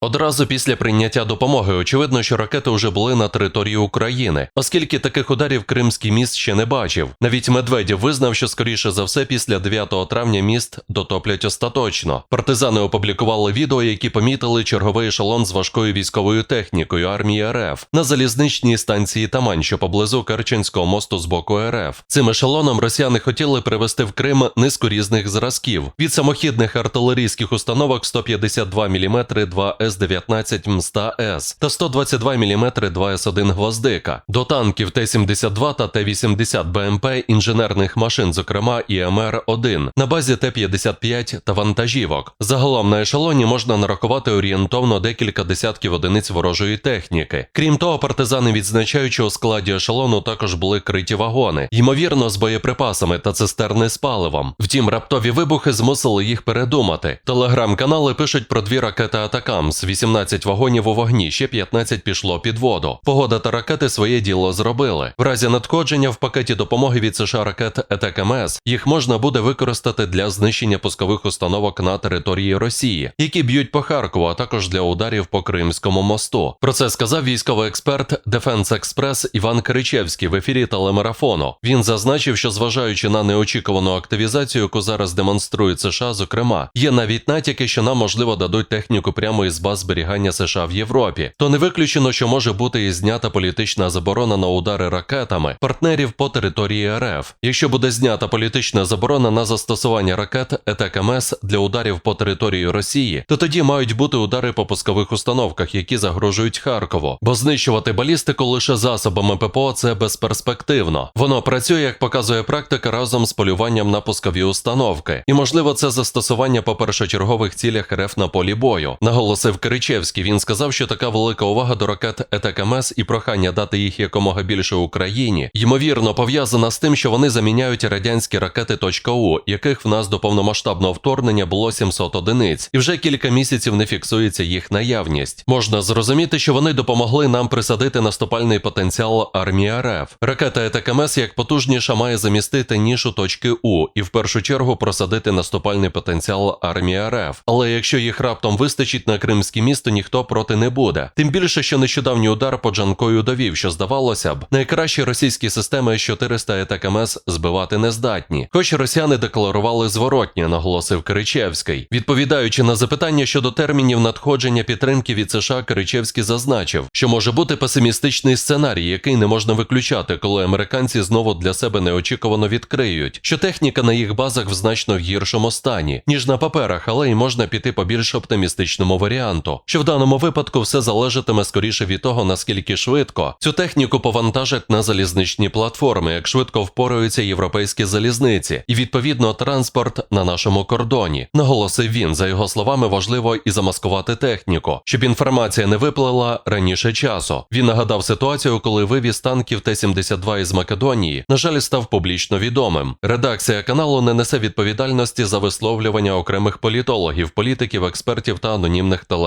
Одразу після прийняття допомоги очевидно, що ракети вже були на території України, оскільки таких ударів Кримський міст ще не бачив. Навіть Медведєв визнав, що скоріше за все після 9 травня міст дотоплять остаточно. Партизани опублікували відео, які помітили черговий ешелон з важкою військовою технікою армії РФ на залізничній станції Тамань, що поблизу Керченського мосту з боку РФ. Цим ешелоном росіяни хотіли привезти в Крим низку різних зразків від самохідних артилерійських установок 152 мм 2 С-19 МСТА-С та 122 мм 2С1 Гвоздика, до танків Т-72 та Т-80 БМП інженерних машин, зокрема і МР-1, на базі Т-55 та вантажівок. Загалом на ешелоні можна нарахувати орієнтовно декілька десятків одиниць ворожої техніки. Крім того, партизани відзначають, що у складі ешелону також були криті вагони, ймовірно, з боєприпасами та цистерни з паливом. Втім, раптові вибухи змусили їх передумати. Телеграм-канали пишуть про дві ракети Атакамс, 18 вагонів у вогні, ще 15 пішло під воду. Погода та ракети своє діло зробили. В разі надходження в пакеті допомоги від США ракет ЕТКМС їх можна буде використати для знищення пускових установок на території Росії, які б'ють по Харкову, а також для ударів по Кримському мосту. Про це сказав військовий експерт Defense Express Іван Кричевський в ефірі телемарафону. Він зазначив, що зважаючи на неочікувану активізацію, яку зараз демонструють США, зокрема, є навіть натяки, що нам можливо дадуть техніку прямо із баз зберігання США в Європі. То не виключено, що може бути і знята політична заборона на удари ракетами партнерів по території РФ. Якщо буде знята політична заборона на застосування ракет ЕТКМС для ударів по території Росії, то тоді мають бути удари по пускових установках, які загрожують Харкову. Бо знищувати балістику лише засобами ППО це безперспективно. Воно працює, як показує практика, разом з полюванням на пускові установки. І можливо, це застосування по першочергових цілях РФ на полі бою. Наголосив Киричевський. Він сказав, що така велика увага до ракет ЕТКМС і прохання дати їх якомога більше Україні, ймовірно, пов'язана з тим, що вони заміняють радянські ракети .У, яких в нас до повномасштабного вторгнення було 700 одиниць, і вже кілька місяців не фіксується їх наявність. Можна зрозуміти, що вони допомогли нам присадити наступальний потенціал армії РФ. Ракета ЕТКМС як потужніша має замістити нішу точки У і в першу чергу просадити наступальний потенціал армії РФ. Але якщо їх раптом вистачить на кримське місто, ніхто проти не буде. Тим більше, що нещодавній удар по Джанкою довів, що здавалося б, найкращі російські системи С-400 ЕТКМС збивати не здатні. Хоч росіяни декларували зворотнє, наголосив Киричевський. Відповідаючи на запитання щодо термінів надходження підтримки від США, Киричевський зазначив, що може бути песимістичний сценарій, який не можна виключати, коли американці знову для себе неочікувано відкриють, що техніка на їх базах в значно гіршому стані, ніж на паперах, але й можна піти по більш оптимістичному варіанту, що в даному випадку все залежатиме скоріше від того, наскільки швидко цю техніку повантажать на залізничні платформи, як швидко впораються європейські залізниці, і відповідно транспорт на нашому кордоні. Наголосив він, за його словами, важливо і замаскувати техніку, щоб інформація не виплила раніше часу. Він нагадав ситуацію, коли вивіз танків Т-72 із Македонії, на жаль, став публічно відомим. Редакція каналу не несе відповідальності за висловлювання окремих політологів, політиків, експертів та анонімних